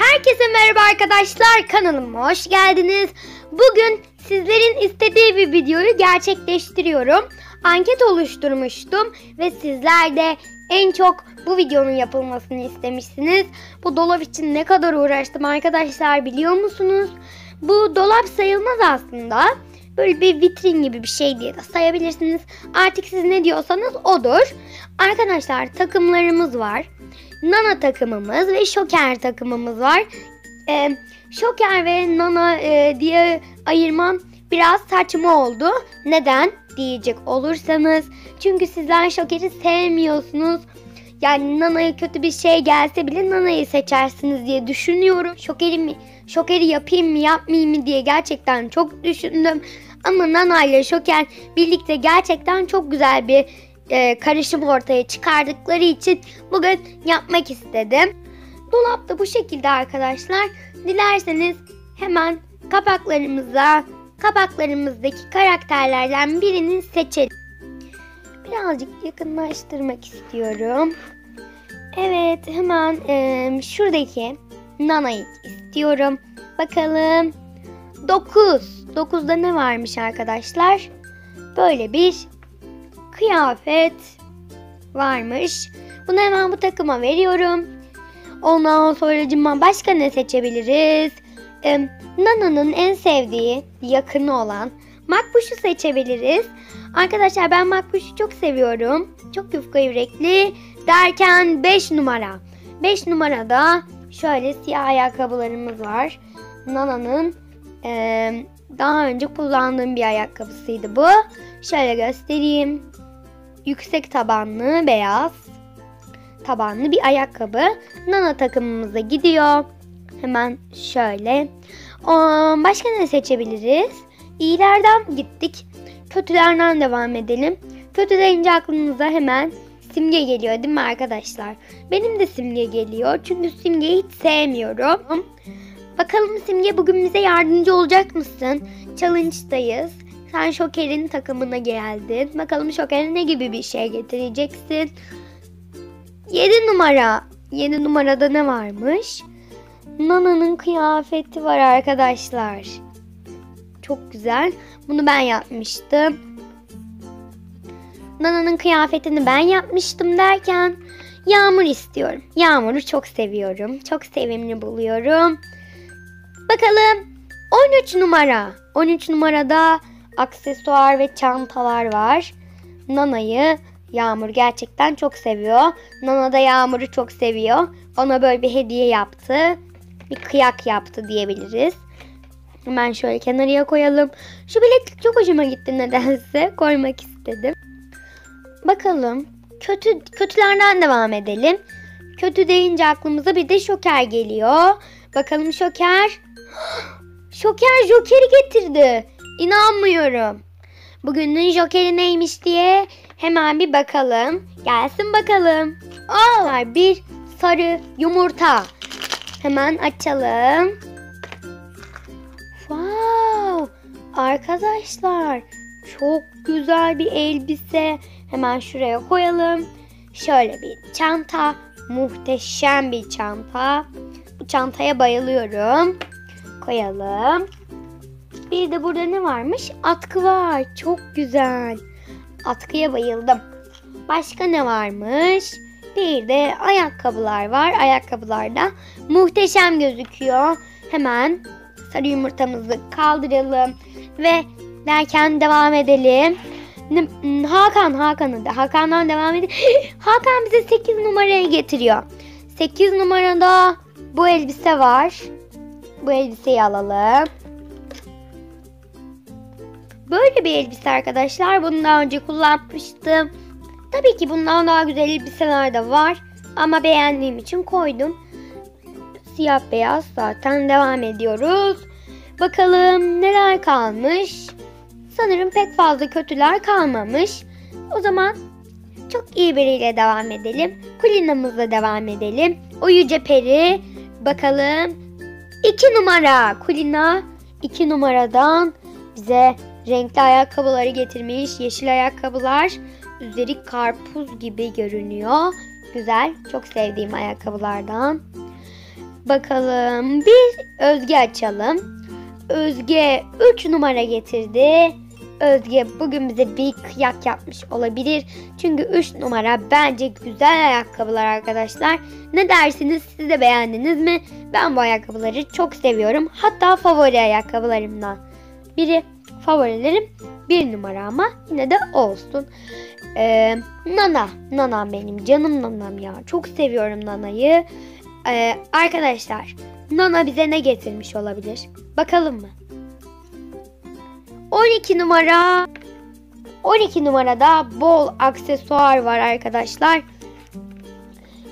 Herkese merhaba arkadaşlar kanalıma hoş geldiniz. Bugün sizlerin istediği bir videoyu gerçekleştiriyorum. Anket oluşturmuştum ve sizler de en çok bu videonun yapılmasını istemişsiniz. Bu dolap için ne kadar uğraştım arkadaşlar biliyor musunuz? Bu dolap sayılmaz aslında. Böyle bir vitrin gibi bir şey diye de sayabilirsiniz. Artık siz ne diyorsanız odur. Arkadaşlar takımlarımız var. Nana takımımız ve Şoker takımımız var. Ee, şoker ve Nana e, diye ayırmam biraz saçma oldu. Neden diyecek olursanız. Çünkü sizler Şoker'i sevmiyorsunuz. Yani Nana'ya kötü bir şey gelse bile Nana'yı seçersiniz diye düşünüyorum. Şoker'i mi, Şoker'i yapayım mı yapmayayım mı diye gerçekten çok düşündüm. Ama Nana ile Şoker birlikte gerçekten çok güzel bir e, karışım ortaya çıkardıkları için bugün yapmak istedim. Dolapta bu şekilde arkadaşlar. Dilerseniz hemen kapaklarımıza kapaklarımızdaki karakterlerden birini seçelim. Birazcık yakınlaştırmak istiyorum. Evet hemen e, şuradaki Nana'yı istiyorum. Bakalım. 9. 9'da ne varmış arkadaşlar? Böyle bir kıyafet varmış. Bunu hemen bu takıma veriyorum. Ondan sonra başka ne seçebiliriz? Ee, Nana'nın en sevdiği yakını olan Makbuş'u seçebiliriz. Arkadaşlar ben Makbuş'u çok seviyorum. Çok yufka yürekli derken 5 numara. 5 numarada şöyle siyah ayakkabılarımız var. Nana'nın e, daha önce kullandığım bir ayakkabısıydı bu. Şöyle göstereyim. Yüksek tabanlı beyaz tabanlı bir ayakkabı. Nana takımımıza gidiyor. Hemen şöyle. Başka ne seçebiliriz? İyilerden gittik. Kötülerden devam edelim. Kötü deyince aklınıza hemen simge geliyor değil mi arkadaşlar? Benim de simge geliyor. Çünkü simgeyi hiç sevmiyorum. Bakalım Simge bugün bize yardımcı olacak mısın? Challenge'dayız. Sen Şoker'in takımına geldin. Bakalım Şoker'e ne gibi bir şey getireceksin? 7 numara. 7 numarada ne varmış? Nana'nın kıyafeti var arkadaşlar. Çok güzel. Bunu ben yapmıştım. Nana'nın kıyafetini ben yapmıştım derken Yağmur istiyorum. Yağmur'u çok seviyorum. Çok sevimli buluyorum. Bakalım 13 numara. 13 numarada aksesuar ve çantalar var. Nana'yı Yağmur gerçekten çok seviyor. Nana da Yağmur'u çok seviyor. Ona böyle bir hediye yaptı. Bir kıyak yaptı diyebiliriz. Hemen şöyle kenarıya koyalım. Şu bileklik çok hoşuma gitti nedense. Koymak istedim. Bakalım. Kötü kötülerden devam edelim. Kötü deyince aklımıza bir de şoker geliyor. Bakalım şoker. Şoker jokeri getirdi. İnanmıyorum. Bugünün jokeri neymiş diye hemen bir bakalım. Gelsin bakalım. Aa, bir sarı yumurta. Hemen açalım. Wow! Arkadaşlar çok güzel bir elbise. Hemen şuraya koyalım. Şöyle bir çanta. Muhteşem bir çanta. Bu çantaya bayılıyorum. Koyalım. Bir de burada ne varmış? Atkı var. Çok güzel. Atkıya bayıldım. Başka ne varmış? Bir de ayakkabılar var. Ayakkabılar da muhteşem gözüküyor. Hemen sarı yumurtamızı kaldıralım ve derken devam edelim. Hakan Hakan'ı da Hakan'dan devam edelim. Hakan bize 8 numarayı getiriyor. 8 numarada bu elbise var. Bu elbiseyi alalım. Böyle bir elbise arkadaşlar. Bunu daha önce kullanmıştım. Tabii ki bundan daha güzel elbiseler de var. Ama beğendiğim için koydum. Siyah beyaz zaten devam ediyoruz. Bakalım neler kalmış. Sanırım pek fazla kötüler kalmamış. O zaman çok iyi biriyle devam edelim. Kulina'mızla devam edelim. O yüce peri. Bakalım. 2 numara. Kulina 2 numaradan bize renkli ayakkabıları getirmiş. Yeşil ayakkabılar. Üzeri karpuz gibi görünüyor. Güzel. Çok sevdiğim ayakkabılardan. Bakalım bir Özge açalım. Özge 3 numara getirdi. Özge bugün bize bir kıyak yapmış olabilir. Çünkü 3 numara bence güzel ayakkabılar arkadaşlar. Ne dersiniz siz de beğendiniz mi? Ben bu ayakkabıları çok seviyorum. Hatta favori ayakkabılarımdan biri favorilerim bir numara ama yine de olsun. Ee, Nana, Nana benim canım Nanam ya. Çok seviyorum Nana'yı. Ee, arkadaşlar Nana bize ne getirmiş olabilir? Bakalım mı? 12 numara 12 numarada bol aksesuar var arkadaşlar.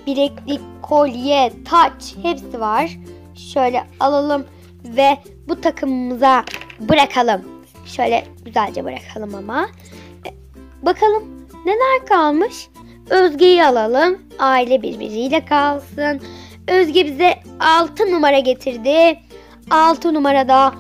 Bileklik, kolye, taç hepsi var. Şöyle alalım ve bu takımımıza bırakalım. Şöyle güzelce bırakalım ama. E, bakalım neler kalmış? Özge'yi alalım. Aile birbiriyle kalsın. Özge bize 6 numara getirdi. 6 numarada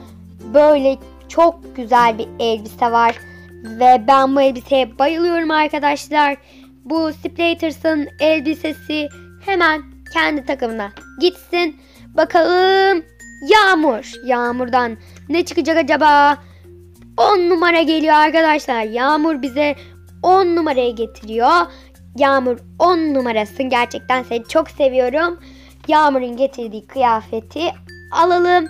böyle çok güzel bir elbise var. Ve ben bu elbiseye bayılıyorum arkadaşlar. Bu Splaters'ın elbisesi hemen kendi takımına gitsin. Bakalım Yağmur. Yağmurdan ne çıkacak acaba? 10 numara geliyor arkadaşlar. Yağmur bize 10 numarayı getiriyor. Yağmur 10 numarasın. Gerçekten seni çok seviyorum. Yağmur'un getirdiği kıyafeti alalım.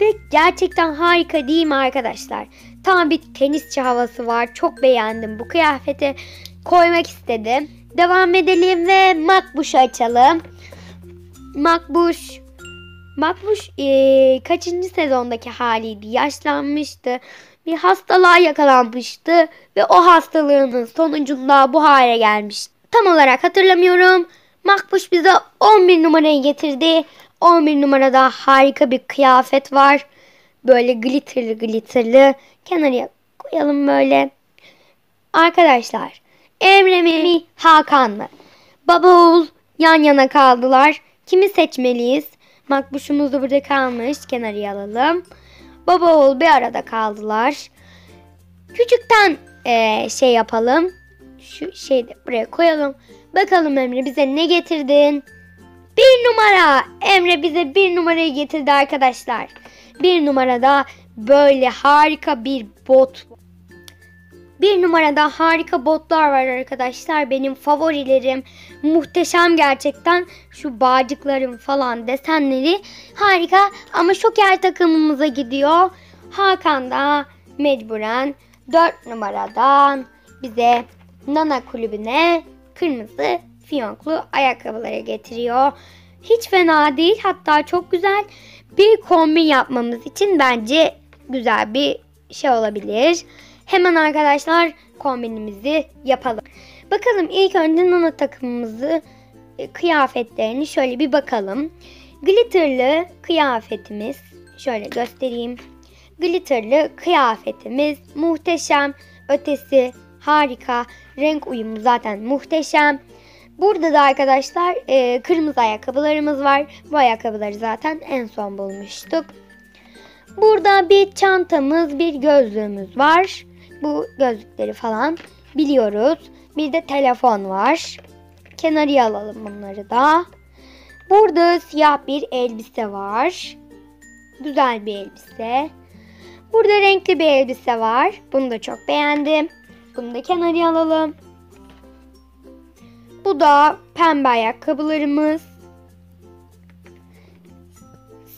Ve gerçekten harika değil mi arkadaşlar? Tam bir tenisçi havası var. Çok beğendim bu kıyafeti. Koymak istedim. Devam edelim ve Makbuş'u açalım. Makbuş Makbuş e, kaçıncı sezondaki haliydi? Yaşlanmıştı. Bir hastalığa yakalanmıştı ve o hastalığının sonucunda bu hale gelmiş. Tam olarak hatırlamıyorum. Makbuş bize 11 numarayı getirdi. 11 numarada harika bir kıyafet var. Böyle glitterlı glitterlı. Kenarıya koyalım böyle. Arkadaşlar Emre mi Hakan mı? Baba oğul yan yana kaldılar. Kimi seçmeliyiz? Makbuşumuz da burada kalmış. Kenarıya alalım. Baba oğul bir arada kaldılar. Küçükten ee, şey yapalım. Şu şeyi de buraya koyalım. Bakalım Emre bize ne getirdin? Bir numara. Emre bize bir numarayı getirdi arkadaşlar. Bir numarada böyle harika bir bot. Bir numarada harika botlar var arkadaşlar. Benim favorilerim. Muhteşem gerçekten. Şu bağcıkların falan desenleri harika. Ama şoker takımımıza gidiyor. Hakan da mecburen 4 numaradan bize Nana kulübüne kırmızı fiyonklu ayakkabıları getiriyor. Hiç fena değil hatta çok güzel bir kombin yapmamız için bence güzel bir şey olabilir. Hemen arkadaşlar kombinimizi yapalım. Bakalım ilk önce Nana takımımızı e, kıyafetlerini şöyle bir bakalım. Glitterlı kıyafetimiz şöyle göstereyim. Glitterlı kıyafetimiz muhteşem, ötesi harika, renk uyumu zaten muhteşem. Burada da arkadaşlar e, kırmızı ayakkabılarımız var. Bu ayakkabıları zaten en son bulmuştuk. Burada bir çantamız, bir gözlüğümüz var. Bu gözlükleri falan biliyoruz. Bir de telefon var. Kenarıya alalım bunları da. Burada siyah bir elbise var. Güzel bir elbise. Burada renkli bir elbise var. Bunu da çok beğendim. Bunu da kenarıya alalım. Bu da pembe ayakkabılarımız.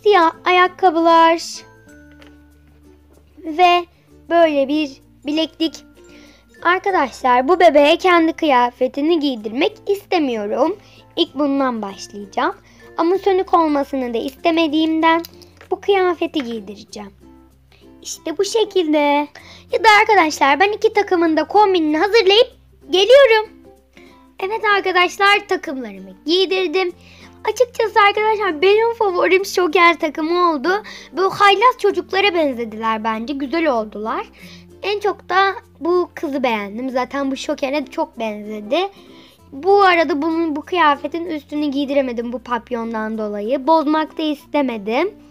Siyah ayakkabılar. Ve böyle bir bileklik. Arkadaşlar bu bebeğe kendi kıyafetini giydirmek istemiyorum. İlk bundan başlayacağım. Ama sönük olmasını da istemediğimden bu kıyafeti giydireceğim. İşte bu şekilde. Ya da arkadaşlar ben iki takımın da kombinini hazırlayıp geliyorum. Evet arkadaşlar takımlarımı giydirdim. Açıkçası arkadaşlar benim favorim şoker takımı oldu. Bu haylaz çocuklara benzediler bence. Güzel oldular. En çok da bu kızı beğendim. Zaten bu şokere çok benzedi. Bu arada bunun bu kıyafetin üstünü giydiremedim bu papyondan dolayı. Bozmak da istemedim.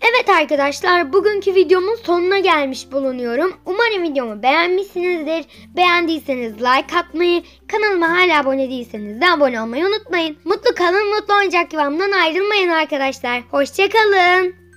Evet arkadaşlar bugünkü videomun sonuna gelmiş bulunuyorum. Umarım videomu beğenmişsinizdir. Beğendiyseniz like atmayı, kanalıma hala abone değilseniz de abone olmayı unutmayın. Mutlu kalın, mutlu oyuncak yuvamdan ayrılmayın arkadaşlar. Hoşçakalın.